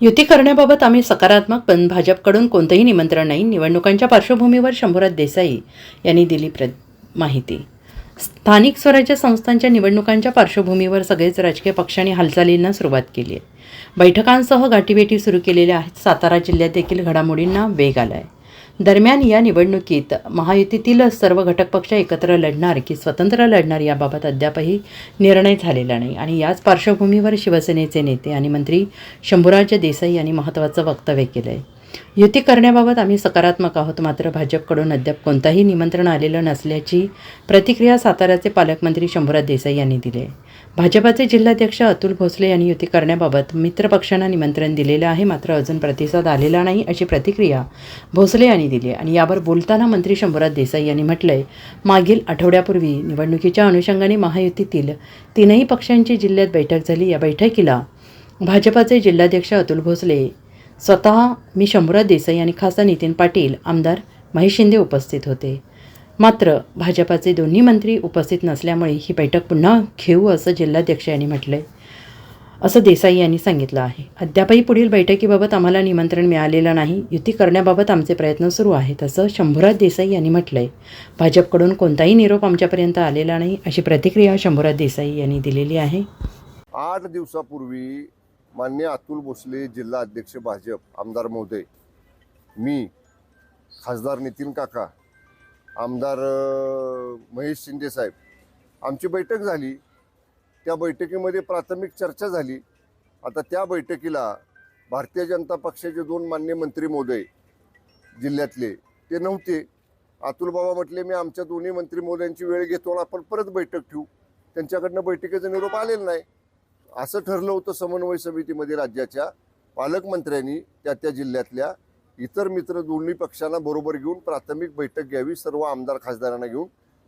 युती करण्याबाबत आम्ही सकारात्मक पण भाजपकडून कोणतंही निमंत्रण नाही. निवडणुकांच्या पार्श्वभूमीवर शंभूराज देसाई यांनी दिली प्र माहिती. स्थानिक स्वराज्य संस्थांच्या निवडणुकांच्या पार्श्वभूमीवर सगळेच राजकीय पक्षांनी हालचालींना सुरुवात केली आहे. बैठकांसह गाठीभेटी सुरू केलेल्या आहेत सातारा जिल्ह्यात देखील घडामोडींना वेग आला आहे दरम्यान या निवडणुकीत महायुतीतील सर्व घटक पक्ष एकत्र लढणार की स्वतंत्र लढणार याबाबत अद्यापही निर्णय झालेला नाही. आणि याच पार्श्वभूमीवर शिवसेनेचे नेते आणि मंत्री शंभूराज देसाई यांनी महत्त्वाचं वक्तव्य केलं आहे युती करण्याबाबत आम्ही सकारात्मक आहोत. मात्र भाजपकडून अद्याप कोणताही निमंत्रण आलेलं नसल्याची प्रतिक्रिया साताऱ्याचे पालकमंत्री शंभूराज देसाई यांनी दिली आहे. भाजपाचे जिल्हाध्यक्ष अतुल भोसले यांनी युती करण्याबाबत मित्रपक्षांना निमंत्रण दिलेलं आहे. मात्र अजून प्रतिसाद आलेला नाही अशी प्रतिक्रिया भोसले यांनी दिली आहे. आणि यावर बोलताना मंत्री शंभूराज देसाई यांनी म्हटलंय मागील आठवड्यापूर्वी निवडणुकीच्या अनुषंगाने महायुतीतील तीनही पक्षांची जिल्ह्यात बैठक झाली. या बैठकीला भाजपाचे जिल्हाध्यक्ष अतुल भोसले स्वतः मी शंभूराज देसाई आणि खासदार नितीन पाटील आमदार महेश शिंदे उपस्थित होते. मात्र भाजपाचे दोन्ही मंत्री उपस्थित नसल्यामुळे ही बैठक पुन्हा घेऊ असं जिल्हाध्यक्ष यांनी म्हटलंय. असं देसाई यांनी सांगितलं आहे. अद्यापही पुढील बैठकीबाबत आम्हाला निमंत्रण मिळालेलं नाही. युती करण्याबाबत आमचे प्रयत्न सुरू आहेत असं शंभूराज देसाई यांनी म्हटलंय. भाजपकडून कोणताही निरोप आमच्यापर्यंत आलेला नाही अशी प्रतिक्रिया शंभूराज देसाई यांनी दिलेली आहे. आठ दिवसापूर्वी मान्य अतुल भोसले जिल्हा अध्यक्ष भाजप आमदार महोदय मी खासदार नितीन काका आमदार महेश शिंदे साहेब आमची बैठक झाली. त्या बैठकीमध्ये प्राथमिक चर्चा झाली. आता त्या बैठकीला भारतीय जनता पक्षाचे दोन मान्य मंत्री महोदय जिल्ह्यातले ते नव्हते. अतुल बाबा म्हटले मी आमच्या दोन्ही मंत्री महोदयांची वेळ घेतो आणि आपण परत बैठक ठेवू. त्यांच्याकडनं बैठकीचा निरोप आलेला नाही. असं ठरलं होतं समन्वय समितीमध्ये राज्याच्या पालकमंत्र्यांनी त्या त्या जिल्ह्यातल्या इतर मित्र दोन्ही पक्षांना बरोबर घेऊन प्राथमिक बैठक घ्यावी सर्व आमदार खासदारांना घेऊन.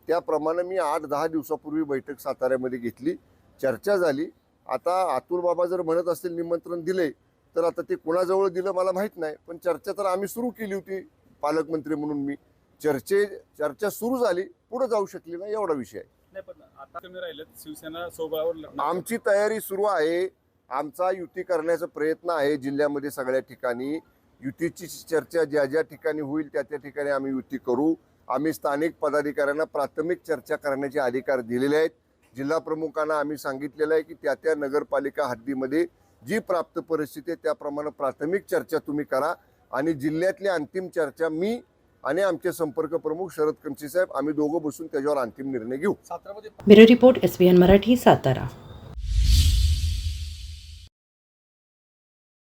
त्याप्रमाणे मी आठ दहा दिवसापूर्वी बैठक साताऱ्यामध्ये घेतली चर्चा झाली. आता अतुल बाबा जर म्हणत असतील निमंत्रण दिले तर आता ते कोणाजवळ दिलं मला माहीत नाही पण चर्चा तर आम्ही सुरू केली होती पालकमंत्री म्हणून मी. चर्चे चर्चा सुरू झाली पुढं जाऊ शकली नाही एवढा विषय आहे. नाही पण आता शिवसेना सोबळावर लढणार. आमची तयारी सुरू आहे. आमचा युती करण्याचा प्रयत्न आहे जिल्ह्यामध्ये सगळ्या ठिकाणी. युतीची चर्चा ज्या ज्या ठिकाणी होईल त्या त्या ठिकाणी आम्ही युती करू. आम्ही स्थानिक पदाधिकाऱ्यांना प्राथमिक चर्चा करण्याचे अधिकार दिलेले आहेत. जिल्हा प्रमुखांना आम्ही सांगितलेलं आहे की त्या त्या नगरपालिका हद्दीमध्ये जी प्राप्त परिस्थिती आहे त्याप्रमाणे प्राथमिक चर्चा तुम्ही करा. आणि जिल्ह्यातली अंतिम चर्चा मी आणि आमचे संपर्क प्रमुख शरद कंची साहेब आम्ही दोघं बसून त्याच्यावर अंतिम निर्णय घेऊ. सातारामध्ये bureau report S N Marathi Satara.